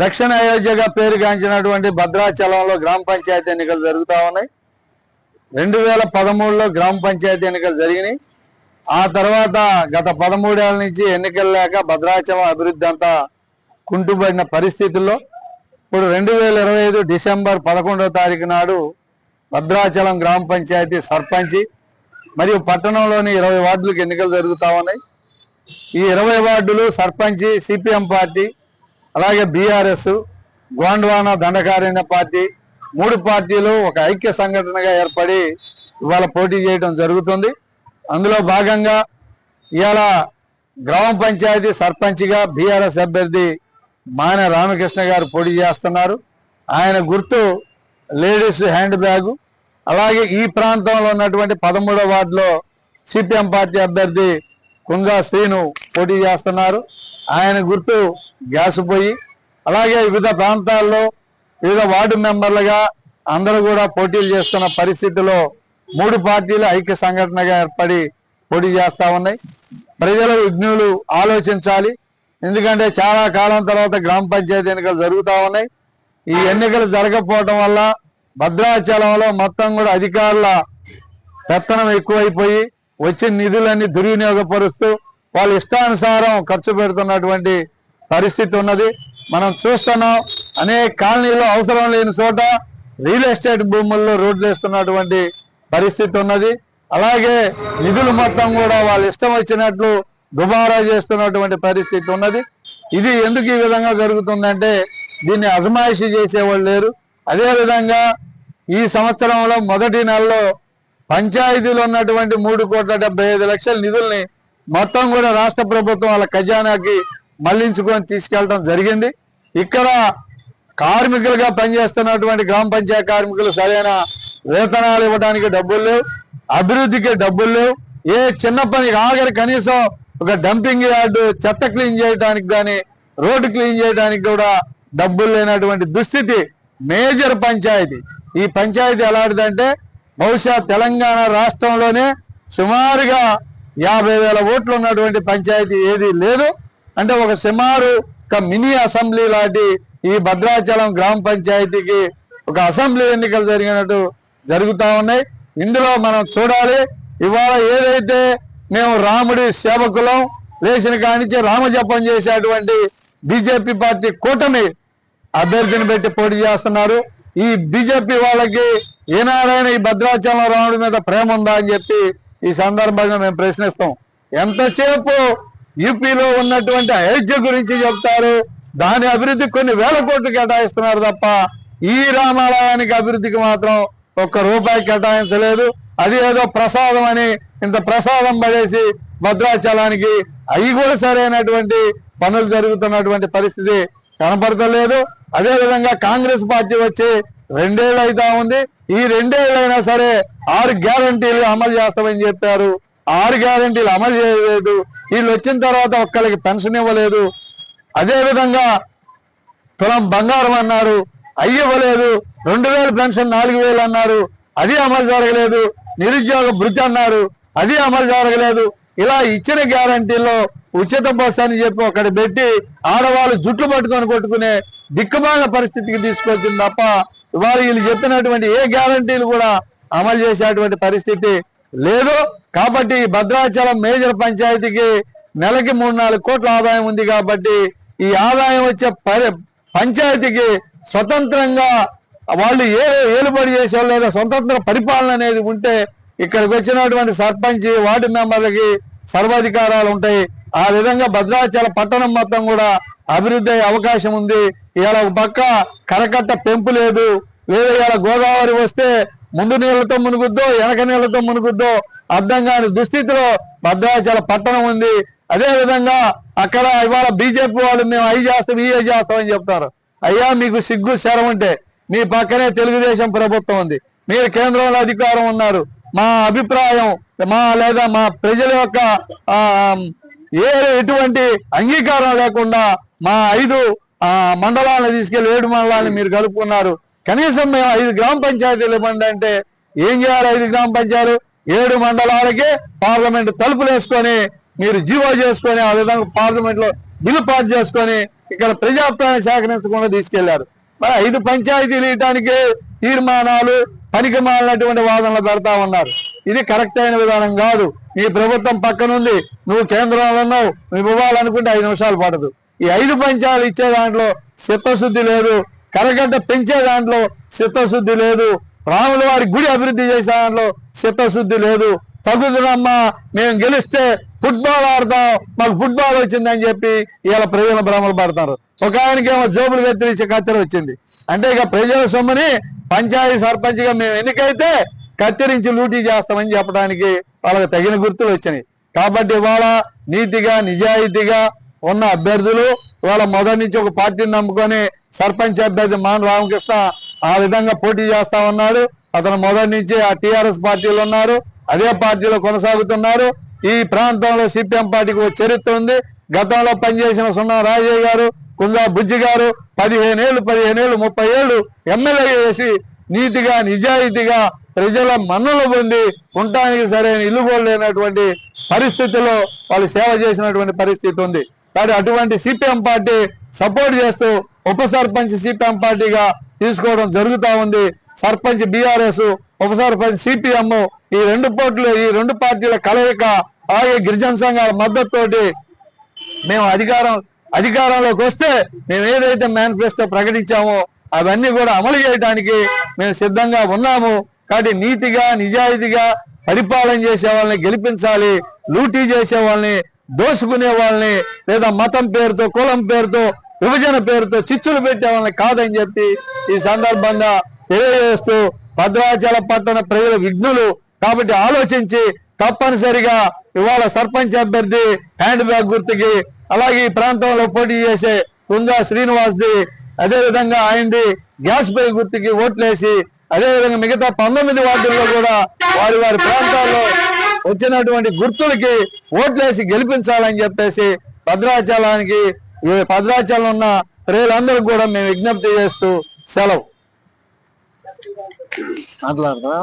దక్షిణ అయోధ్యగా పేరుగాంచినటువంటి భద్రాచలంలో గ్రామ పంచాయతీ ఎన్నికలు జరుగుతూ ఉన్నాయి. రెండు వేల పదమూడులో గ్రామ పంచాయతీ ఎన్నికలు జరిగినాయి. ఆ తర్వాత గత పదమూడేళ్ళ నుంచి ఎన్నికలు లేక భద్రాచలం అభివృద్ధి అంతా కుంటుపడిన పరిస్థితుల్లో ఇప్పుడు రెండు వేల ఇరవై ఐదు డిసెంబర్ పదకొండవ తారీఖు నాడు భద్రాచలం గ్రామ పంచాయతీ సర్పంచి మరియు పట్టణంలోని ఇరవై వార్డులకు ఎన్నికలు జరుగుతూ ఉన్నాయి. ఈ ఇరవై వార్డులు సర్పంచి సిపిఎం పార్టీ అలాగే బీఆర్ఎస్ గోండ్వానా దండకారణ్య పార్టీ మూడు పార్టీలు ఒక ఐక్య సంఘటనగా ఏర్పడి ఇవాళ పోటీ చేయడం జరుగుతుంది. అందులో భాగంగా ఇవాళ గ్రామ పంచాయతీ సర్పంచ్గా బీఆర్ఎస్ అభ్యర్థి మాన రామకృష్ణ గారు పోటీ చేస్తున్నారు. ఆయన గుర్తు లేడీస్ హ్యాండ్ బ్యాగు. అలాగే ఈ ప్రాంతంలో ఉన్నటువంటి పదమూడవ వార్డులో సిపిఎం పార్టీ అభ్యర్థి కుంగా శ్రీను పోటీ చేస్తున్నారు. ఆయన గుర్తు గ్యాస్ పోయి అలాగే వివిధ ప్రాంతాల్లో వివిధ వార్డు మెంబర్లుగా అందరూ కూడా పోటీలు చేస్తున్న పరిస్థితిలో మూడు పార్టీలు ఐక్య సంఘటనగా ఏర్పడి పోటీ చేస్తూ ఉన్నాయి. ప్రజల విఘ్నులు ఆలోచించాలి. ఎందుకంటే చాలా కాలం తర్వాత గ్రామ పంచాయతీ ఎన్నికలు జరుగుతూ ఉన్నాయి. ఈ ఎన్నికలు జరగకపోవడం వల్ల భద్రాచలంలో మొత్తం కూడా అధికారుల పెత్తనం ఎక్కువైపోయి వచ్చిన నిధులన్నీ దుర్వినియోగపరుస్తూ వాళ్ళ ఇష్టానుసారం ఖర్చు పెడుతున్నటువంటి పరిస్థితి ఉన్నది. మనం చూస్తున్నాం అనేక కాలనీలో అవసరం లేని చోట రియల్ ఎస్టేట్ భూముల్లో రోడ్లు వేస్తున్నటువంటి పరిస్థితి ఉన్నది. అలాగే నిధులు మొత్తం కూడా వాళ్ళ ఇష్టం వచ్చినట్లు దుబారా చేస్తున్నటువంటి పరిస్థితి ఉన్నది. ఇది ఎందుకు ఈ విధంగా జరుగుతుందంటే దీన్ని అజమాయిషీ చేసేవాళ్ళు లేరు. అదేవిధంగా ఈ సంవత్సరంలో మొదటి నెలలో పంచాయతీలో ఉన్నటువంటి మూడు కోట్ల డెబ్బై ఐదు లక్షల నిధుల్ని మొత్తం కూడా రాష్ట్ర ప్రభుత్వం వాళ్ళ ఖజానాకి మళ్ళించుకొని తీసుకెళ్ళడం జరిగింది. ఇక్కడ కార్మికులుగా పనిచేస్తున్నటువంటి గ్రామ పంచాయతీ కార్మికులు సరైన వేతనాలు ఇవ్వడానికి డబ్బులు లేవు అభివృద్ధికి డబ్బులు లేవు. ఏ చిన్న పని ఆఖరి కనీసం ఒక డంపింగ్ యార్డు చెత్త క్లీన్ చేయడానికి కానీ రోడ్డు క్లీన్ చేయడానికి కూడా డబ్బులు లేనటువంటి దుస్థితి మేజర్ పంచాయతీ. ఈ పంచాయతీ ఎలాంటిదంటే బహుశా తెలంగాణ రాష్ట్రంలోనే సుమారుగా యాభై వేల ఓట్లు ఉన్నటువంటి పంచాయతీ ఏది లేదు. అంటే ఒక సుమారు ఒక మినీ అసెంబ్లీ లాంటి ఈ భద్రాచలం గ్రామ పంచాయతీకి ఒక అసెంబ్లీ ఎన్నికలు జరిగినట్టు జరుగుతూ ఉన్నాయి. ఇందులో మనం చూడాలి ఇవాళ ఏదైతే మేము రాముడి సేవకులం లేచిన కానించి రామజపం చేసేటువంటి బీజేపీ పార్టీ కూటమి అభ్యర్థిని పెట్టి పోటీ చేస్తున్నారు. ఈ బీజేపీ వాళ్ళకి ఏనాడైనా ఈ భద్రాచలం రాముడి మీద ప్రేమ ఉందా అని చెప్పి ఈ సందర్భంగా మేము ప్రశ్నిస్తాం. ఎంతసేపు యూపీలో ఉన్నటువంటి అయోధ్య గురించి చెప్తారు? దాని అభివృద్ధికి కొన్ని వేల కోట్లు కేటాయిస్తున్నారు తప్ప ఈ రామాలయానికి అభివృద్ధికి మాత్రం ఒక్క రూపాయి కేటాయించలేదు. అది ఏదో ప్రసాదం అని ఇంత ప్రసాదం పడేసి భద్రాచలానికి అవి కూడా సరైనటువంటి పనులు జరుగుతున్నటువంటి పరిస్థితి కనపడతలేదు. అదేవిధంగా కాంగ్రెస్ పార్టీ వచ్చి రెండేళ్ళు అవుతా ఉంది. ఈ రెండేళ్ళైనా సరే ఆరు గ్యారంటీలు అమలు చేస్తామని చెప్పారు. ఆరు గ్యారంటీలు అమలు చేయలేదు. వీళ్ళు వచ్చిన తర్వాత ఒక్కరికి పెన్షన్ ఇవ్వలేదు. అదేవిధంగా తులం బంగారం అన్నారు. అయ్యి ఇవ్వలేదు. రెండు వేలు పెన్షన్ నాలుగు వేలు అన్నారు. అది అమలు జరగలేదు. నిరుద్యోగ భృతి అన్నారు. అది అమలు జరగలేదు. ఇలా ఇచ్చిన గ్యారంటీలో ఉచిత బస్సు అని చెప్పి ఒకటి పెట్టి ఆడవాళ్ళు జుట్లు పట్టుకొని కొట్టుకునే దిక్కుమాల పరిస్థితికి తీసుకొచ్చింది తప్ప ఇవాళ వీళ్ళు చెప్పినటువంటి ఏ గ్యారంటీలు కూడా అమలు చేసేటువంటి పరిస్థితి లేదు. కాబట్టి భద్రాచలం మేజర్ పంచాయతీకి నెలకి మూడు నాలుగు కోట్ల ఆదాయం ఉంది కాబట్టి ఈ ఆదాయం వచ్చే పరి పంచాయతీకి స్వతంత్రంగా వాళ్ళు ఏ ఏలుబడి చేసేవాళ్ళు లేదా స్వతంత్ర పరిపాలన అనేది ఉంటే ఇక్కడికి వచ్చినటువంటి సర్పంచ్ వార్డు మెంబర్లకి సర్వాధికారాలు ఉంటాయి. ఆ విధంగా భద్రాచల పట్టణం మొత్తం కూడా అభివృద్ధి అయ్యే అవకాశం ఉంది. ఇవాళ ఒక పక్క కరకట్ట పెంపు లేదు. లేదా ఇవాళ గోదావరి వస్తే ముందు నీళ్ళతో మునుగుద్దో వెనక నీళ్ళతో మునుగుద్దో అర్థం కాని దుస్థితిలో భద్రాచల పట్టణం ఉంది. అదే విధంగా అక్కడ ఇవాళ బీజేపీ వాళ్ళు మేము అవి చేస్తాం ఇవి చేస్తామని చెప్తారు. అయ్యా మీకు సిగ్గు శరం ఉంటే మీ పక్కనే తెలుగుదేశం ప్రభుత్వం ఉంది. మీరు కేంద్రంలో అధికారం ఉన్నారు. మా అభిప్రాయం మా లేదా మా ప్రజల యొక్క ఏ ఎటువంటి అంగీకారం లేకుండా మా ఐదు ఆ, తీసుకెళ్ళి తీసుకెళ్ళి ఏడు మండలాన్ని మీరు కలుపుకున్నారు. కనీసం మేము ఐదు గ్రామ పంచాయతీలు ఇవ్వండి అంటే ఏం చేయాలి ఐదు గ్రామ పంచాయతీలు? ఏడు మండలాలకే పార్లమెంట్ తలుపులు వేసుకొని మీరు జీవో చేసుకొని ఆ విధంగా పార్లమెంట్లో బిల్లు పాస్ చేసుకొని ఇక్కడ ప్రజాప్రాయం సేకరించకుండా తీసుకెళ్ళారు. మరి ఐదు పంచాయతీలు ఇవ్వడానికి తీర్మానాలు పనికి మాలినటువంటి వాదనలు పెడతా ఉన్నారు. ఇది కరెక్ట్ అయిన విధానం కాదు. నీ ప్రభుత్వం పక్కనుంది. నువ్వు కేంద్రంలో ఉన్నావు. నువ్వు ఇవ్వాలనుకుంటే ఐదు నిమిషాలు పడదు. ఈ ఐదు పంచాలు ఇచ్చే దాంట్లో చిత్తశుద్ధి లేదు కరగడ్డ పెంచే దాంట్లో చిత్తశుద్ధి లేదు రాముల వారి గుడి అభివృద్ధి చేసే దాంట్లో చిత్తశుద్ధి లేదు. తగుదనమ్మా మేము గెలిస్తే ఫుట్బాల్ ఆడతాం మాకు ఫుట్బాల్ వచ్చిందని చెప్పి ఇలా ప్రజల భ్రమలు పడతారు. ఒక ఆయనకేమో జోబులు కత్తిరించి కత్తెర వచ్చింది. అంటే ఇక ప్రజల సొమ్ముని పంచాయతీ సర్పంచ్గా మేము ఎన్నికైతే కత్తిరించి లూటీ చేస్తామని చెప్పడానికి వాళ్ళకి తగిన గుర్తులు వచ్చినాయి. కాబట్టి ఇవాళ నీతిగా నిజాయితీగా ఉన్న అభ్యర్థులు ఇవాళ మొదటి నుంచి ఒక పార్టీని నమ్ముకొని సర్పంచ్ అభ్యర్థి మాన్ రామకృష్ణ ఆ విధంగా పోటీ చేస్తా ఉన్నాడు. అతను మొదటి నుంచి ఆ టిఆర్ఎస్ పార్టీలు ఉన్నారు. అదే పార్టీలో కొనసాగుతున్నారు. ఈ ప్రాంతంలో సిపిఎం పార్టీకి చరిత్ర ఉంది. గతంలో పనిచేసిన సున్నా రాజయ్య గారు కుందా బుజ్జి గారు పదిహేను ఏళ్ళు పదిహేను ఏళ్ళు ముప్పై ఏళ్ళు ఎమ్మెల్యే చేసి నీతిగా నిజాయితీగా ప్రజల మన్నులు పొంది ఉండటానికి సరైన ఇల్లు లేనటువంటి పరిస్థితుల్లో వాళ్ళు సేవ చేసినటువంటి పరిస్థితి ఉంది. కానీ అటువంటి సిపిఎం పార్టీ సపోర్ట్ చేస్తూ ఉప సర్పంచ్ సిపిఎం పార్టీగా తీసుకోవడం జరుగుతూ ఉంది. సర్పంచ్ బీఆర్ఎస్ ఉప సర్పంచ్ సిపిఎం ఈ రెండు పోట్లు ఈ రెండు పార్టీల కలయిక అలాగే గిరిజన సంఘాల మద్దతుతోటి మేము అధికారం అధికారంలోకి వస్తే మేము ఏదైతే మేనిఫెస్టో ప్రకటించామో అవన్నీ కూడా అమలు చేయడానికి మేము సిద్ధంగా ఉన్నాము. కాబట్టి నీతిగా నిజాయితీగా పరిపాలన చేసే వాళ్ళని గెలిపించాలి లూటీ చేసే వాళ్ళని దోసుకునే వాళ్ళని లేదా మతం పేరుతో కులం పేరుతో విభజన పేరుతో చిచ్చులు పెట్టే వాళ్ళని కాదని చెప్పి ఈ సందర్భంగా తెలియజేస్తూ భద్రాచల పట్టణ ప్రజల విఘ్నులు కాబట్టి ఆలోచించి తప్పనిసరిగా ఇవాళ సర్పంచ్ అభ్యర్థి హ్యాండ్ బ్యాగ్ గుర్తుకి అలాగే ఈ ప్రాంతంలో పోటీ చేసే కుందా శ్రీనివాస్ది అదే విధంగా ఆయనది గ్యాస్ పై గుర్తుకి ఓట్లేసి అదేవిధంగా మిగతా పంతొమ్మిది వార్డుల్లో కూడా వారి వారి ప్రాంతాల్లో వచ్చినటువంటి గుర్తులకి ఓట్లేసి గెలిపించాలని చెప్పేసి భద్రాచలానికి భద్రాచలం ఉన్న ప్రజలందరూ కూడా మేము విజ్ఞప్తి చేస్తూ సెలవు. మాట్లాడతా